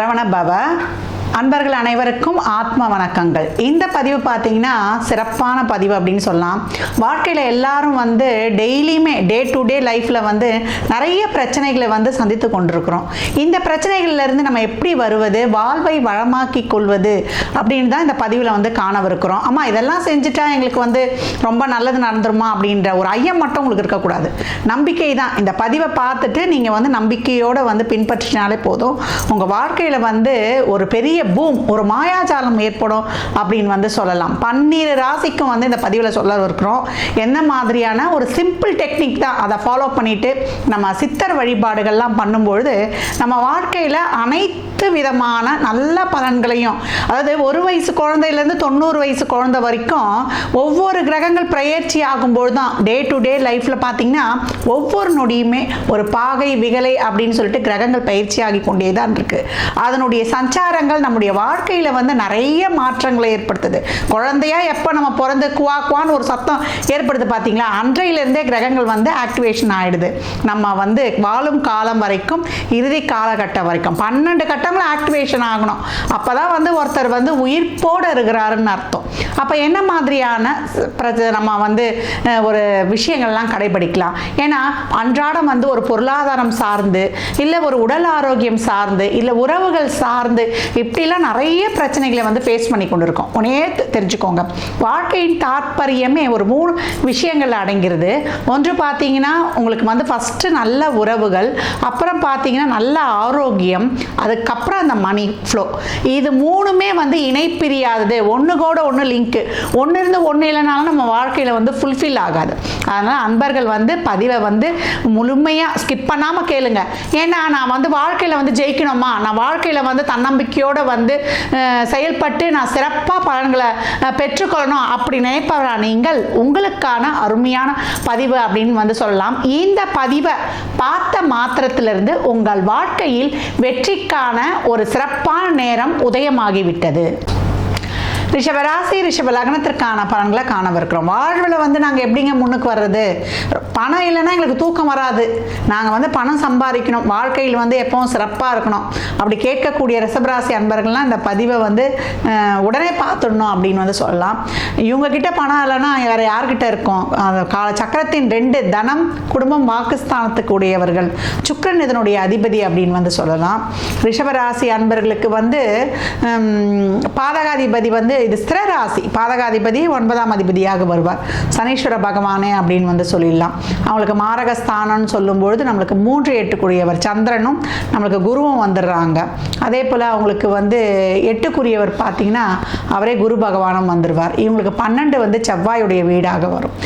சரவண பவ. அன்பர்கள் அனைவருக்கும் ஆத்ம வணக்கங்கள். இந்த பதிவு பார்த்தீங்கன்னா சிறப்பான பதிவு அப்படின்னு சொல்லலாம். வாழ்க்கையில் எல்லாரும் வந்து டெய்லியுமே டே டு டே லைஃப்பில் வந்து நிறைய பிரச்சனைகளை வந்து சந்தித்து கொண்டிருக்கிறோம். இந்த பிரச்சனைகள்லேருந்து நம்ம எப்படி வருவது வாழ்வை வளமாக்கி கொள்வது அப்படின்னு தான் இந்த பதிவில் வந்து காணவிருக்கிறோம். ஆமாம் இதெல்லாம் செஞ்சுட்டா எங்களுக்கு வந்து ரொம்ப நல்லது நடந்துருமா அப்படின்ற ஒரு ஐயம் மட்டும் உங்களுக்கு இருக்கக்கூடாது. நம்பிக்கை தான். இந்த பதிவை பார்த்துட்டு நீங்கள் வந்து நம்பிக்கையோடு வந்து பின்பற்றினாலே போதும். உங்கள் வாழ்க்கையில் வந்து ஒரு பெரிய பூம் ஒரு மாயாஜாலம் ஏற்படும் அப்படின்னு வந்து சொல்லலாம். பன்னீர் ராசிக்கும் வந்து இந்த பதிவில் சொல்ல இருக்கிறோம் என்ன மாதிரியான ஒரு சிம்பிள் டெக்னிக் தான் அதை ஃபாலோ பண்ணிட்டு நம்ம சித்தர் வழிபாடுகள்லாம் பண்ணும்பொழுது நம்ம வாழ்க்கையில் அனைத்து விதமான நல்ல பலன்களையும் அதாவது ஒரு வயசு குழந்தையிலேருந்து தொண்ணூறு வயசு குழந்தை வரைக்கும் ஒவ்வொரு கிரகங்கள் பிரயற்சி ஆகும்போது தான் டே டு டே லைஃப்பில் பார்த்தீங்கன்னா ஒவ்வொரு நொடியுமே ஒரு பாகை விகலை அப்படின்னு சொல்லிட்டு கிரகங்கள் பயிற்சி ஆகி கொண்டே தான் இருக்குது அதனுடைய சஞ்சாரங்கள் நம்முடைய வாழ்க்கையில் வந்து நிறைய மாற்றங்களை ஏற்படுத்துது. குழந்தையா எப்போ நம்ம பிறந்து குவா குவான்னு ஒரு சத்தம் ஏற்படுது பார்த்தீங்களா அன்றையிலிருந்தே கிரகங்கள் வந்து ஆக்டிவேஷன் ஆகிடுது நம்ம வந்து வாழும் காலம் வரைக்கும் இறுதி காலகட்டம் வரைக்கும். பன்னெண்டு கட்டங்களும் ஆக்டிவேஷன் ஆகணும். அப்போ தான் வந்து ஒருத்தர் வந்து உயிர்ப்போடு இருக்கிறாருன்னு அர்த்தம். அப்போ என்ன மாதிரியான பிரச்ச- நம்ம வந்து ஒரு விஷயங்கள்லாம் கடைபிடிக்கலாம்? ஏன்னா அன்றாடம் வந்து ஒரு பொருளாதாரம் சார்ந்து இல்லை ஒரு உடல் ஆரோக்கியம் சார்ந்து இல்லை உறவுகள் சார்ந்து இப்படிலாம் நிறைய பிரச்சனைகளை வந்து ஃபேஸ் பண்ணி கொண்டு இருக்கோம் உடனே தெரிஞ்சுக்கோங்க. வாழ்க்கையின் தாற்பயமே ஒரு மூணு விஷயங்கள் அடங்கிறது ஒன்று பார்த்தீங்கன்னா உங்களுக்கு வந்து ஃபஸ்ட்டு நல்ல உறவுகள் அப்புறம் பார்த்தீங்கன்னா நல்ல ஆரோக்கியம் அதுக்கப்புறம் அந்த மணி ஃப்ளோ இது மூணுமே வந்து இணைப்பிரியாதது. ஒன்று கூட ஒன்று லிங்க்கு ஒன்று இருந்து ஒன்று இல்லைனாலும் நம்ம வாழ்க்கையில் வந்து ஃபுல்ஃபில் ஆகாது. அதனால் அன்பர்கள் வந்து பதிவை வந்து முழுமையாக ஸ்கிப் பண்ணாமல் கேளுங்க. ஏன்னா நான் வந்து வாழ்க்கையில் வந்து ஜெயிக்கணுமா? நான் வாழ்க்கையில் வந்து தன்னம்பிக்கையோடு வந்து செயல்பட்டு நான் சிறப்பாக பலன்களை பெற்றுக்கொள்ளணும் அப்படி நினைப்பவரா நீங்கள்? உங்களுக்கான அருமையான பதிவு அப்படின்னு வந்து சொல்லலாம். இந்த பதிவை பார்த்த மாத்திரத்திலிருந்து உங்கள் வாழ்க்கையில் வெற்றிக்கான ஒரு சிறப்பான நேரம் உதயமாகிவிட்டது. ரிஷபராசி ரிஷப லக்னத்திற்கான பலன்களை காணவிருக்கிறோம். வாழ்வில் வந்து நாங்கள் எப்படிங்க முன்னுக்கு வர்றது? பணம் இல்லைன்னா எங்களுக்கு தூக்கம் வராது. நாங்கள் வந்து பணம் சம்பாதிக்கணும். வாழ்க்கையில் வந்து எப்பவும் சிறப்பாக இருக்கணும். அப்படி கேட்கக்கூடிய ரிஷபராசி அன்பர்கள்லாம் இந்த பதிவை வந்து உடனே பார்த்துடணும் அப்படின்னு வந்து சொல்லலாம். இவங்க கிட்ட பணம் இல்லைன்னா வேறு யார்கிட்ட இருக்கும்? கால சக்கரத்தின் ரெண்டு தனம் குடும்பம் வாக்குஸ்தானத்துக்குடையவர்கள் சுக்கரன் சுக்கிரன் இதனுடைய அதிபதி அப்படின்னு வந்து சொல்லலாம். ரிஷபராசி அன்பர்களுக்கு வந்து பாதகாதிபதி வந்து இது ஸ்திர ராசி பாதகாதிபதி ஒன்பதாம் அதிபதியாக வருவார். சனீஸ்வர பகவானே அப்படின்னு வந்து சொல்லிடலாம். அவங்களுக்கு மாரகஸ்தானம்னு சொல்லும்பொழுது நம்மளுக்கு மூன்று எட்டுக்குரியவர். சந்திரனும் நம்மளுக்கு குருவும் வந்துடுறாங்க. அதே போல் அவங்களுக்கு வந்து எட்டுக்குரியவர் பார்த்தீங்கன்னா அவரே குரு பகவானும் வந்துடுவார். இவங்களுக்கு பன்னெண்டு வந்து செவ்வாயுடைய வீடாக வரும்.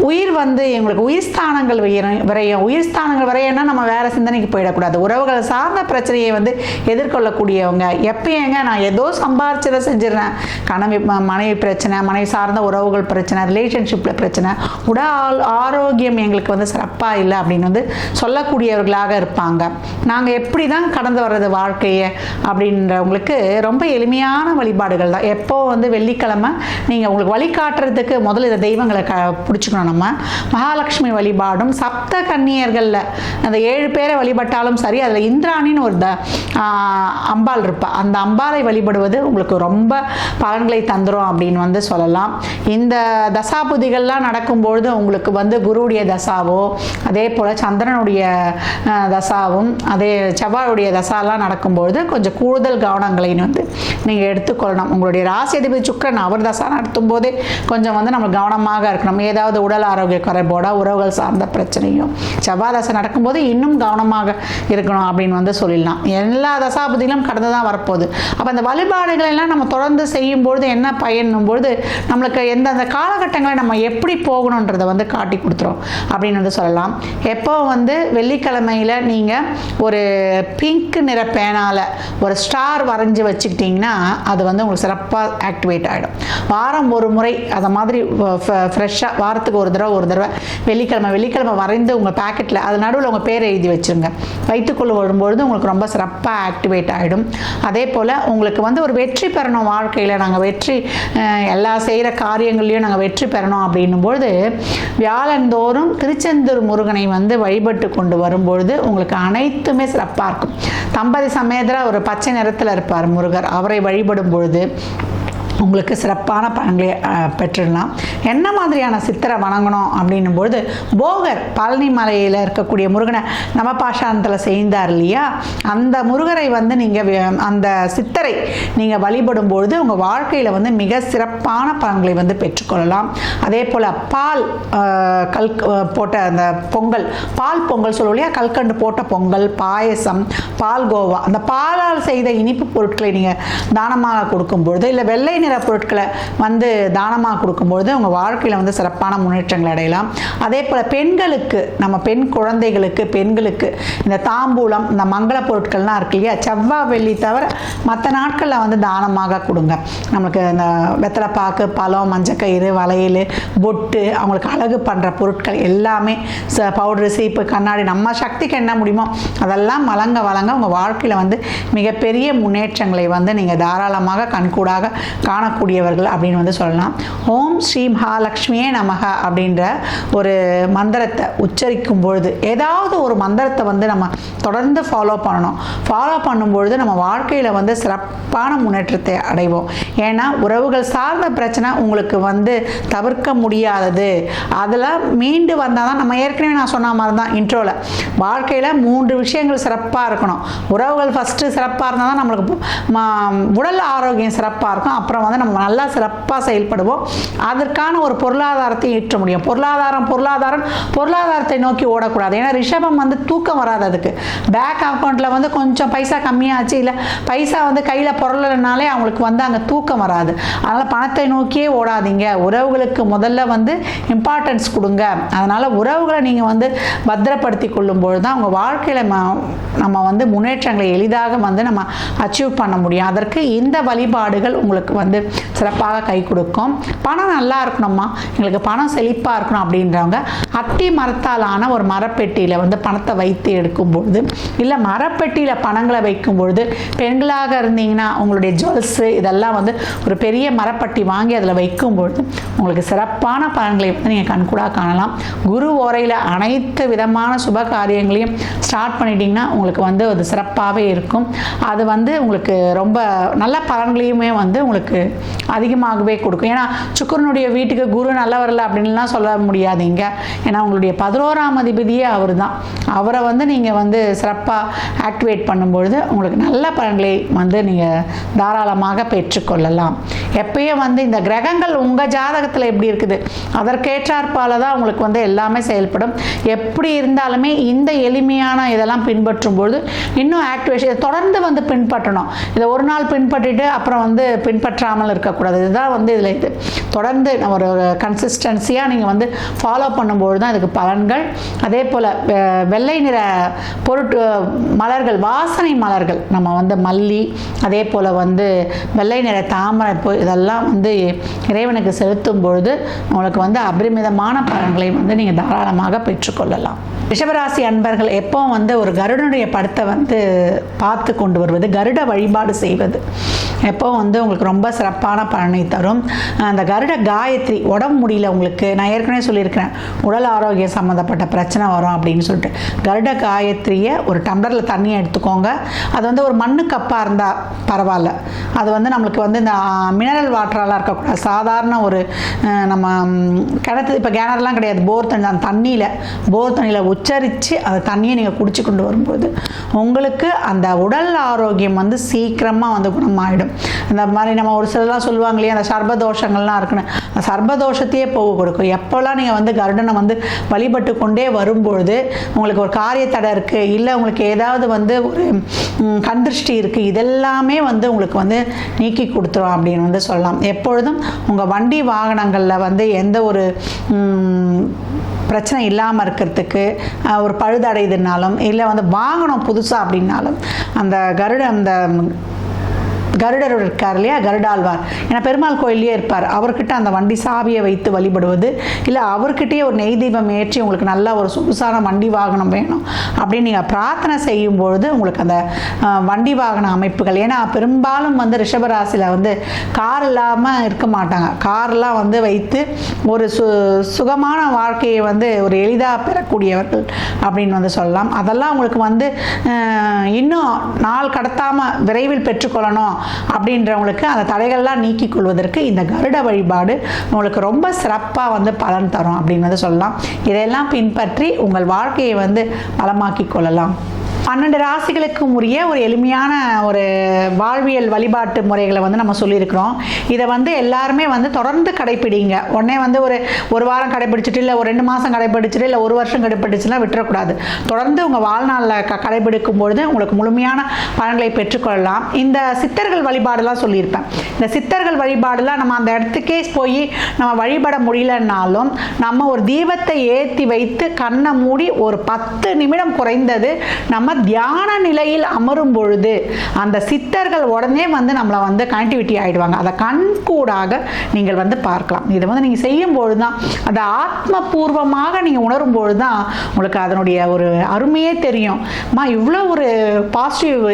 உயிர் வந்து எங்களுக்கு உயிர் ஸ்தானங்கள் விரையும். உயிர் ஸ்தானங்கள் விரையன்னா நம்ம வேற சிந்தனைக்கு போயிடக்கூடாது. உறவுகள் சார்ந்த பிரச்சனையை வந்து எதிர்கொள்ளக்கூடியவங்க. எப்பயேங்க நான் ஏதோ சம்பாரிச்சதை செஞ்சிடறேன். கணவி ம- மனைவி பிரச்சனை மனைவி சார்ந்த உறவுகள் பிரச்சனை ரிலேஷன்ஷிப்பில் பிரச்சனை. உடல் ஆரோக்கியம் எங்களுக்கு வந்து சிறப்பாக இல்லை அப்படின்னு வந்து சொல்லக்கூடியவர்களாக இருப்பாங்க. நாங்கள் எப்படி தான் கடந்து வர்றது வாழ்க்கையை அப்படின்றவங்களுக்கு ரொம்ப எளிமையான வழிபாடுகள் தான். எப்போ வந்து வெள்ளிக்கிழமை நீங்கள் உங்களுக்கு வழிகாட்டுறதுக்கு முதல்ல இந்த தெய்வங்களை க பிடிச்சிக்கணும். நம்ம மகாலட்சுமி வழிபாடும் சப்த கன்னியர்களில் அந்த ஏழு பேரை வழிபட்டாலும் சரி அதில் இந்திராணின்னு ஒரு த அம்பாள் இருப்பா. அந்த அம்பாளை வழிபடுவது உங்களுக்கு ரொம்ப பலன்களை தந்துரும் அப்படின்னு வந்து சொல்லலாம். இந்த தசாபுதிகள்லாம் நடக்கும்பொழுது உங்களுக்கு வந்து குருவுடைய தசாவோ அதே போல் சந்திரனுடைய தசாவும் அதே செவ்வாயுடைய தசாலாம் நடக்கும்பொழுது கொஞ்சம் கூடுதல் கவனங்களை வந்து நீங்கள் எடுத்துக்கொள்ளணும். உங்களுடைய ராசி அதிபதி சுக்கரன் அவர் தசா நடத்தும் போதே கொஞ்சம் வந்து நம்ம கவனமாக இருக்கணும். ஏதாவது உடல் ஆரோக்கிய குறைபாடா உறவுகள் சார்ந்த பிரச்சனையும். செவ்வாய் தசை நடக்கும்போது இன்னும் கவனமாக இருக்கணும் அப்படின்னு வந்து சொல்லிடலாம். எல்லா தசாபதியிலும் கடந்து தான் வரப்போகுது. அப்போ அந்த வழிபாடுகளை எல்லாம் நம்ம தொடர்ந்து செய்யும்பொழுது என்ன பயனும் பொழுது நம்மளுக்கு எந்தெந்த காலகட்டங்களை நம்ம எப்படி போகணுன்றதை வந்து காட்டி கொடுத்துரும் அப்படின்னு வந்து சொல்லலாம். எப்போ வந்து வெள்ளிக்கிழமையில் நீங்கள் ஒரு பிங்க் நிற பேனால ஒரு ஸ்டார் வரைஞ்சி வச்சுக்கிட்டிங்கன்னா அது வந்து உங்களுக்கு சிறப்பாக ஆக்டிவேட் ஆகிடும் வாரம் ஒரு முறை அதை மாதிரி ஃப்ரெஷ்ஷாக வாரத்துக்கு ஒரு ஒரு தடவை ஒரு தடவை. வெள்ளிக்கிழமை வெள்ளிக்கிழமை வரைந்து உங்கள் பேக்கெட்டில் அது நடுவில் உங்கள் பேரை எழுதி வச்சுருங்க. வயிற்றுக்குள்ளே வரும்பொழுது உங்களுக்கு ரொம்ப சிறப்பாக ஆக்டிவேட் ஆகிடும் அதே போல் உங்களுக்கு வந்து ஒரு வெற்றி பெறணும் வாழ்க்கையில். நாங்கள் வெற்றி எல்லா செய்கிற காரியங்கள்லையும் நாங்கள் வெற்றி பெறணும் அப்படின்னும்பொழுது வியாழந்தோறும் திருச்செந்தூர் முருகனை வந்து வழிபட்டு கொண்டு வரும்பொழுது உங்களுக்கு அனைத்துமே சிறப்பாக இருக்கும். தம்பதி சமேதரா ஒரு பச்சை நிறத்தில் இருப்பார் முருகர். அவரை வழிபடும் பொழுது உங்களுக்கு சிறப்பான பலன்களை பெற்றுடலாம். என்ன மாதிரியான சித்தரை வணங்கணும் அப்படின்னும் பொழுது போகர் பழனி மலையில் இருக்கக்கூடிய முருகனை நவபாஷாந்தத்தில் செய்தார் இல்லையா? அந்த முருகரை வந்து நீங்கள் அந்த சித்தரை நீங்கள் வழிபடும் பொழுது உங்கள் வாழ்க்கையில் வந்து மிக சிறப்பான பலன்களை வந்து பெற்றுக்கொள்ளலாம். அதே போல் பால் கல் போட்ட அந்த பொங்கல் பால் பொங்கல் சொல்லுவோம் இல்லையா? கல்கண்டு போட்ட பொங்கல் பாயசம் பால் கோவா அந்த பாலால் செய்த இனிப்பு பொருட்களை நீங்கள் தானமாக கொடுக்கும் பொழுது இல்லை வெள்ளை நிற பொருட்களை வந்து தானமாக கொடுக்கும்பொழுது உங்கள் வாழ்க்கையில் வந்து சிறப்பான முன்னேற்றங்கள் அடையலாம். அதே போல் பெண்களுக்கு நம்ம பெண் குழந்தைகளுக்கு பெண்களுக்கு இந்த தாம்பூலம் இந்த மங்கள பொருட்கள்லாம் இருக்கு இல்லையா? செவ்வாய் வெள்ளி தவிர மற்ற நாட்களில் வந்து தானமாக கொடுங்க. நமக்கு இந்த வெத்தலைப்பாக்கு பழம் மஞ்சக்கயிறு வளையல் பொட்டு அவங்களுக்கு அழகு பண்ணுற பொருட்கள் எல்லாமே ச பவுட்ரு சீப்பு கண்ணாடி நம்ம சக்திக்கு என்ன முடியுமோ அதெல்லாம் வழங்க வழங்க உங்கள் வாழ்க்கையில் வந்து மிகப்பெரிய முன்னேற்றங்களை வந்து நீங்கள் தாராளமாக கண்கூடாக காணக்கூடியவர்கள் அப்படின்னு வந்து சொல்லலாம். ஓம் ஸ்ரீ மகாலட்சுமியே நமக அப்படின்ற ஒரு மந்திரத்தை உச்சரிக்கும் பொழுது ஏதாவது ஒரு மந்திரத்தை வந்து நம்ம தொடர்ந்து ஃபாலோ பண்ணணும். ஃபாலோ பண்ணும்பொழுது நம்ம வாழ்க்கையில் வந்து சிறப்பான முன்னேற்றத்தை அடைவோம். ஏன்னா உறவுகள் சார்ந்த பிரச்சனை உங்களுக்கு வந்து தவிர்க்க முடியாதது. அதில் மீண்டு வந்தால் தான் நம்ம ஏற்கனவே நான் சொன்ன மாதிரி தான் இன்ட்ரோவில் வாழ்க்கையில் மூன்று விஷயங்கள் சிறப்பாக இருக்கணும். உறவுகள் ஃபஸ்ட்டு சிறப்பாக இருந்தால் தான் நம்மளுக்கு உடல் ஆரோக்கியம் சிறப்பாக இருக்கும். அப்புறம் வந்து நம்ம நல்லா சிறப்பாக செயல்படுவோம். அதற்கான ஒரு பொருளாதாரத்தை ஈற்ற முடியும். பொருளாதாரம் பொருளாதாரம் பொருளாதாரத்தை நோக்கி ஓடக்கூடாது. ஏன்னா ரிஷபம் வந்து தூக்கம் வராது அதுக்கு. பேங்க் அக்கௌண்ட்டில் வந்து கொஞ்சம் பைசா கம்மியாச்சு இல்லை பைசா வந்து கையில் பொருளனாலே அவங்களுக்கு வந்து அங்கே தூக்கம் வராது. அதனால் பணத்தை நோக்கியே ஓடாதீங்க. உறவுகளுக்கு முதல்ல வந்து இம்பார்ட்டன்ஸ் கொடுங்க. அதனால் உறவுகளை நீங்கள் வந்து பத்திரப்படுத்தி கொள்ளும்பொழுது தான் உங்கள் வாழ்க்கையில் நம்ம வந்து முன்னேற்றங்களை எளிதாக வந்து நம்ம அச்சீவ் பண்ண முடியும். அதற்கு இந்த வழிபாடுகள் உங்களுக்கு வந்து சிறப்பாக கை கொடுக்கும். பணம் நல்லா இருக்கணுமா எங்களுக்கு பணம் செழிப்பாக இருக்கணும் அப்படின்றவங்க அத்தி மரத்தாலான ஒரு மரப்பெட்டியில் வந்து பணத்தை வைத்து எடுக்கும் பொழுது இல்லை மரப்பெட்டியில் பணங்களை வைக்கும் பொழுது பெண்களாக இருந்தீங்கன்னா உங்களுடைய ஜுவல்ஸு இதெல்லாம் வந்து ஒரு பெரிய மரப்பட்டி வாங்கி அதில் வைக்கும் பொழுது உங்களுக்கு சிறப்பான பலன்களை வந்து நீங்கள் கண்கூடாக காணலாம். குரு ஓரையில் அனைத்து விதமான சுப காரியங்களையும் ஸ்டார்ட் பண்ணிட்டீங்கன்னா உங்களுக்கு வந்து அது சிறப்பாகவே இருக்கும். அது வந்து உங்களுக்கு ரொம்ப நல்ல பலன்களையுமே வந்து உங்களுக்கு அதிகமாகவே கொடுக்கும். ஏன்னா சுக்கரனுடைய வீட்டுக்கு குரு நல்ல வரல அப்படின்லாம் சொல்ல முடியாதீங்க. ஏன்னா உங்களுடைய பதினோராம் அதிபதியே அவர் தான் அவரை வந்து நீங்கள் வந்து சிறப்பாக ஆக்டிவேட் பண்ணும்பொழுது உங்களுக்கு நல்ல பலன்களை வந்து நீங்கள் தாராளமாக பெற்றுக்கொள்ளலாம். எப்பயும் வந்து இந்த கிரகங்கள் உங்கள் ஜாதகத்தில் எப்படி இருக்குது? அதற்கேற்றாற்போல தான் உங்களுக்கு வந்து எல்லாமே செயல்படும். எப்படி இருந்தாலுமே இந்த எளிமையான இதெல்லாம் பின்பற்றும் பொழுது இன்னும் ஆக்டிவேஷன் இதை தொடர்ந்து வந்து பின்பற்றணும். இதை ஒரு நாள் பின்பற்றிட்டு அப்புறம் வந்து பின்பற்றாமல் இருக்கக்கூடாது. இதுதான் வந்து இதில் இது. தொடர்ந்து நம்ம ஒரு கன்சிஸ்டன்சியாக நீங்கள் வந்து ஃபாலோ பண்ணும்போது தான் அதுக்கு பலன்கள். அதே போல் வெள்ளை நிற பொருட்டு மலர்கள் வாசனை மலர்கள். நம்ம வந்து மல்லி அதே போல் வந்து வெள்ளை நிற தாமரை பூ இதெல்லாம் வந்து இறைவனுக்கு செலுத்தும் பொழுது உங்களுக்கு வந்து அபரிமிதமான பலன்களை வந்து நீங்கள் தாராளமாக பெற்றுக்கொள்ளலாம் ரிஷபராசி அன்பர்கள் எப்பவும் வந்து ஒரு கருடனுடைய படத்தை வந்து பார்த்து கொண்டு வருவது கருட வழிபாடு செய்வது. எப்பவும் வந்து உங்களுக்கு ரொம்ப சிறப்பான பலனை தரும். அந்த கருட காயத்ரி உடம்பு முடியல உங்களுக்கு. நான் ஏற்கனவே சொல்லியிருக்கிறேன் உடல் ஆரோக்கியம் சம்மந்தப்பட்ட பிரச்சனை வரும் அப்படின்னு சொல்லிட்டு. கருட காயத்ரியை ஒரு டம்ளரில் தண்ணியை எடுத்துக்கோங்க. அது வந்து ஒரு மண்ணு கப்பாக இருந்தால் பரவாயில்ல. அது வந்து நம்மளுக்கு வந்து இந்த மினரல் வாட்டரெல்லாம் இருக்கக்கூடாது. சாதாரண ஒரு நம்ம கிணத்து இப்போ கிணறுலாம் கிடையாது. போர் தண்ணி அந்த தண்ணியில் போர் தண்ணியில் உச்சரித்து அந்த தண்ணியை நீங்கள் குடிச்சு கொண்டு வரும்போது உங்களுக்கு அந்த உடல் ஆரோக்கியம் வந்து சீக்கிரமாக வந்து குணமாயிடும். இந்த மாதிரி நம்ம ஒரு சிலர்லாம் சொல்லுவாங்க இல்லையா அந்த சர்பதோஷங்கள்லாம் இருக்குன்னு. அந்த சர்பதோஷத்தையே போக கொடுக்கும். எப்போல்லாம் நீங்கள் வந்து கருடனை வந்து வழிபட்டு கொண்டே வரும்பொழுது உங்களுக்கு ஒரு காரிய தடை இருக்குது இல்லை உங்களுக்கு ஏதாவது வந்து ஒரு கந்திருஷ்டி இருக்குது இதெல்லாமே வந்து உங்களுக்கு வந்து நீக்கி கொடுத்துரும் அப்படின்னு வந்து சொல்லலாம். எப்பொழுதும் உங்கள் வண்டி வாகனங்களில் வந்து எந்த ஒரு பிரச்சனை இல்லாமல் இருக்கிறதுக்கு ஒரு பழுதடையுதுனாலும் இல்லை வந்து வாங்கணும் புதுசாக அப்படின்னாலும் அந்த கருட அந்த கருடர் இருக்கார் இல்லையா? கருடாழ்வார். ஏன்னா பெருமாள் கோயிலே இருப்பார். அவர்கிட்ட அந்த வண்டி சாவியை வைத்து வழிபடுவது இல்லை அவர்கிட்டயே ஒரு நெய் தீபம் ஏற்றி உங்களுக்கு நல்ல ஒரு சொகுசான வண்டி வாகனம் வேணும் அப்படின்னு நீங்கள் பிரார்த்தனை செய்யும் பொழுது உங்களுக்கு அந்த வண்டி வாகன அமைப்புகள் ஏன்னா பெரும்பாலும் வந்து ரிஷபராசியில் வந்து கார் இல்லாமல் இருக்க மாட்டாங்க. கார்லாம் வந்து வைத்து ஒரு சு சுகமான வாழ்க்கையை வந்து ஒரு எளிதாக பெறக்கூடியவர்கள் அப்படின்னு வந்து சொல்லலாம். அதெல்லாம் உங்களுக்கு வந்து இன்னும் நாள் கடத்தாமல் விரைவில் பெற்றுக்கொள்ளணும். அப்படின்றவங்களுக்கு அந்த தடைகள்லாம் நீக்கிக் கொள்வதற்கு இந்த கருட வழிபாடு உங்களுக்கு ரொம்ப சிறப்பாக வந்து பலன் தரும் அப்படின்னு வந்து சொல்லலாம். இதையெல்லாம் பின்பற்றி உங்கள் வாழ்க்கையை வந்து பலமாக்கி கொள்ளலாம். பன்னெண்டு ராசிகளுக்கும் உரிய ஒரு எளிமையான ஒரு வாழ்வியல் வழிபாட்டு முறைகளை வந்து நம்ம சொல்லியிருக்கிறோம். இதை வந்து எல்லாருமே வந்து தொடர்ந்து கடைப்பிடிங்க. உடனே வந்து ஒரு ஒரு வாரம் கடைப்பிடிச்சிட்டு இல்லை ஒரு ரெண்டு மாதம் கடைப்பிடிச்சிட்டு இல்லை ஒரு வருஷம் கடைப்பிடிச்சுலாம் விட்டுறக்கூடாது. தொடர்ந்து உங்கள் வாழ்நாளில் க கடைபிடிக்கும் பொழுது உங்களுக்கு முழுமையான பலன்களை பெற்றுக்கொள்ளலாம். இந்த சித்தர்கள் வழிபாடுலாம் சொல்லியிருப்பேன். இந்த சித்தர்கள் வழிபாடுலாம் நம்ம அந்த இடத்துக்கே போய் நம்ம வழிபட முடியலன்னாலும் நம்ம ஒரு தீபத்தை ஏற்றி வைத்து கண்ணை மூடி ஒரு பத்து நிமிடம் குறைந்தது நம்ம தியான நிலையில் அமரும் பொழுது அந்த சித்தர்கள் உடனே வந்து நம்மளை வந்து கனெக்டிவிட்டி ஆகிடுவாங்க அதை கண்கூடாக நீங்கள் வந்து பார்க்கலாம். இதை வந்து நீங்கள் செய்யும் பொழுது தான் அதை ஆத்மபூர்வமாக நீங்கள் உணரும் பொழுது தான் உங்களுக்கு அதனுடைய ஒரு அருமையே தெரியும். அம்மா இவ்வளோ ஒரு பாசிட்டிவ்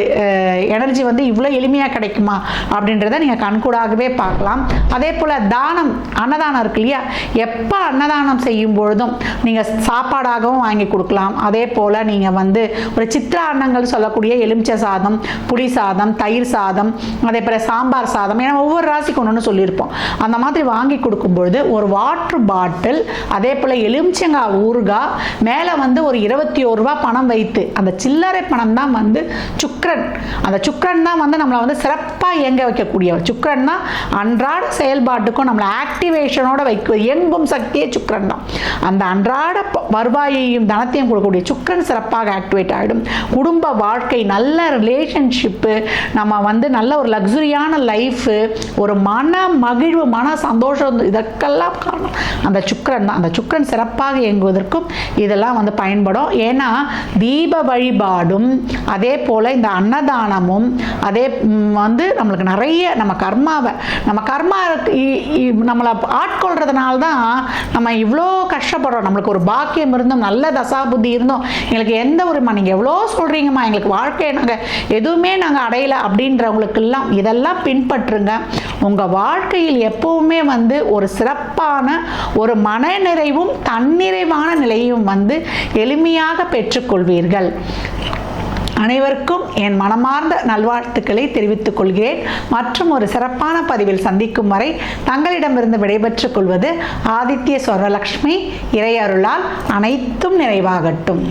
எனர்ஜி வந்து இவ்வளோ எளிமையாக கிடைக்குமா? அப்படின்றத நீங்கள் கண்கூடாகவே பார்க்கலாம். அதே போல் தானம் அன்னதானம் இருக்கு இல்லையா? எப்போ அன்னதானம் செய்யும் பொழுதும் நீங்கள் சாப்பாடாகவும் வாங்கி கொடுக்கலாம். அதே போல் நீங்கள் வந்து ஒரு சித்த அன்னங்கள் சொல்லக்கூடிய எலுமிச்சை சாதம் புளி சாதம் தயிர் சாதம் அதே போல் சாம்பார் சாதம் ஏன்னா ஒவ்வொரு ராசிக்கு ஒன்று சொல்லியிருப்போம். அந்த மாதிரி வாங்கி கொடுக்கும்பொழுது ஒரு வாட்ரு பாட்டில் அதே போல் எலுமிச்சங்காய் ஊறுகாய் மேலே வந்து ஒரு இருபத்தி ஒரு ரூபா பணம் வைத்து அந்த சில்லறை பணம் தான் வந்து சுக்ரன் அந்த சுக்ரன் தான் வந்து நம்மளை வந்து சிறப்பாக இயங்க வைக்கக்கூடியவர். சுக்ரன் தான் அன்றாட செயல்பாட்டுக்கும் நம்மளை ஆக்டிவேஷனோட வைக்க இயங்கும் சக்தியே சுக்ரன் தான். அந்த அன்றாட ப- வருவாயையும் தனத்தையும் கொடுக்கக்கூடிய சுக்ரன் சிறப்பாக ஆக்டிவேட் ஆகிடும் குடும்ப வாழ்க்கை நல்ல ரிலேஷன்ஷிப்பு நம்ம வந்து நல்ல ஒரு லக்ஸுரியான லைஃபு ஒரு மன மகிழ்வு மன சந்தோஷம் இதற்கெல்லாம் காரணம். அந்த சுக்கரன் தான். அந்த சுக்கரன் சிறப்பாக இயங்குவதற்கும் இதெல்லாம் வந்து பயன்படும். ஏன்னா தீப வழிபாடும் அதே போல் இந்த அன்னதானமும் அதே வந்து நம்மளுக்கு நிறைய நம்ம கர்மாவை நம்ம கர்மா இ- இ- நம்மளை ஆட்கொள்றதுனால தான் நம்ம இவ்வளோ கஷ்டப்படுறோம். நம்மளுக்கு ஒரு பாக்கியம் இருந்தும் நல்ல தசாபுத்தி இருந்தும் எங்களுக்கு எந்த ஒரு நீங்கள் எவ்வளோ சொல்கிறீங்கம்மா எங்களுக்கு வாழ்க்கையை நாங்கள் எதுவுமே நாங்கள் அடையலை அப்படின்றவங்களுக்கெல்லாம் இதெல்லாம் பின்பற்றுங்க. உங்கள் வாழ்க்கையில் எப்பவுமே வந்து ஒரு சிறப்பான ஒரு மனநிறைவும் தன்னிறைவான நிலையும் வந்து எளிமையாக பெற்றுக்கொள்வீர்கள். அனைவருக்கும் என் மனமார்ந்த நல்வாழ்த்துக்களை தெரிவித்துக் கொள்கிறேன். மற்றும் ஒரு சிறப்பான பதிவில் சந்திக்கும் வரை தங்களிடமிருந்து விடைபெற்றுக் கொள்வது ஆதித்ய சொர்ணலக்ஷ்மி இறையருளால் அனைத்தும் நிறைவாகட்டும்.